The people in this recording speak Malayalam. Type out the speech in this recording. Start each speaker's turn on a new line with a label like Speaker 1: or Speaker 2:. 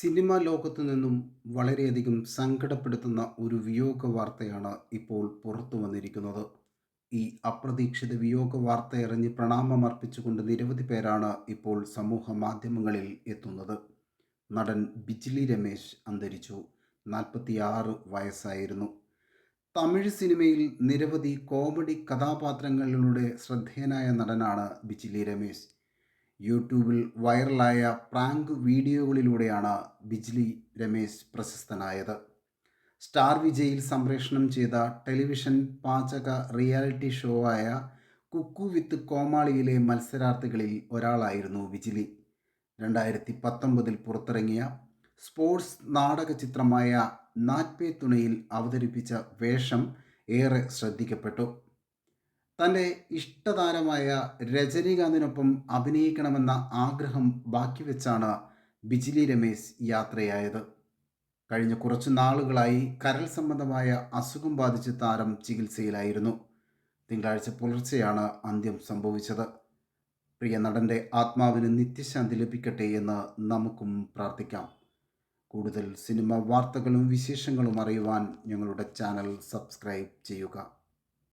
Speaker 1: സിനിമാ ലോകത്തു നിന്നും വളരെയധികം സങ്കടപ്പെടുത്തുന്ന ഒരു വിയോഗ വാർത്തയാണ് ഇപ്പോൾ പുറത്തു വന്നിരിക്കുന്നത്. ഈ അപ്രതീക്ഷിത വിയോഗ വാർത്ത എറിഞ്ഞ് പ്രണാമം പ്രണാമമർപ്പിച്ചുകൊണ്ട് നിരവധി പേരാണ് ഇപ്പോൾ സമൂഹ മാധ്യമങ്ങളിൽ എത്തുന്നത്. നടൻ ബിജ്ലി രമേശ് അന്തരിച്ചു. നാൽപ്പത്തിയാറ് വയസ്സായിരുന്നു. തമിഴ് സിനിമയിൽ നിരവധി കോമഡി കഥാപാത്രങ്ങളിലൂടെ ശ്രദ്ധേയനായ നടനാണ് ബിജ്ലി രമേശ്. യൂട്യൂബിൽ വൈറലായ പ്രാങ്ക് വീഡിയോകളിലൂടെയാണ് ബിജ്ലി രമേശ് പ്രശസ്തനായത്. സ്റ്റാർ വിജയിൽ സംപ്രേഷണം ചെയ്ത ടെലിവിഷൻ പാചക റിയാലിറ്റി ഷോ ആയ കുക്കു വിത്ത് കോമാളിയിലെ മത്സരാർത്ഥികളിൽ ഒരാളായിരുന്നു ബിജ്ലി. രണ്ടായിരത്തി പത്തൊമ്പതിൽ പുറത്തിറങ്ങിയ സ്പോർട്സ് നാടക ചിത്രമായ നാറ്റ്പേ തുണയിൽ അവതരിപ്പിച്ച വേഷം ഏറെ ശ്രദ്ധിക്കപ്പെട്ടു. തന്റെ ഇഷ്ടതാരമായ രജനീകാന്തിനൊപ്പം അഭിനയിക്കണമെന്ന ആഗ്രഹം ബാക്കി വെച്ചാണ് ബിജിലി രമേശ് യാത്രയായത്. കഴിഞ്ഞ കുറച്ച് നാളുകളായി കരൾ സംബന്ധമായ അസുഖം ബാധിച്ച് താരം ചികിത്സയിലായിരുന്നു. തിങ്കളാഴ്ച പുലർച്ചെയാണ് അന്ത്യം സംഭവിച്ചത്. പ്രിയ നടന്റെ ആത്മാവിന് നിത്യശാന്തി ലഭിക്കട്ടെ എന്ന് നമുക്കും പ്രാർത്ഥിക്കാം. കൂടുതൽ സിനിമ വാർത്തകളും വിശേഷങ്ങളും അറിയുവാൻ ഞങ്ങളുടെ ചാനൽ സബ്സ്ക്രൈബ് ചെയ്യുക.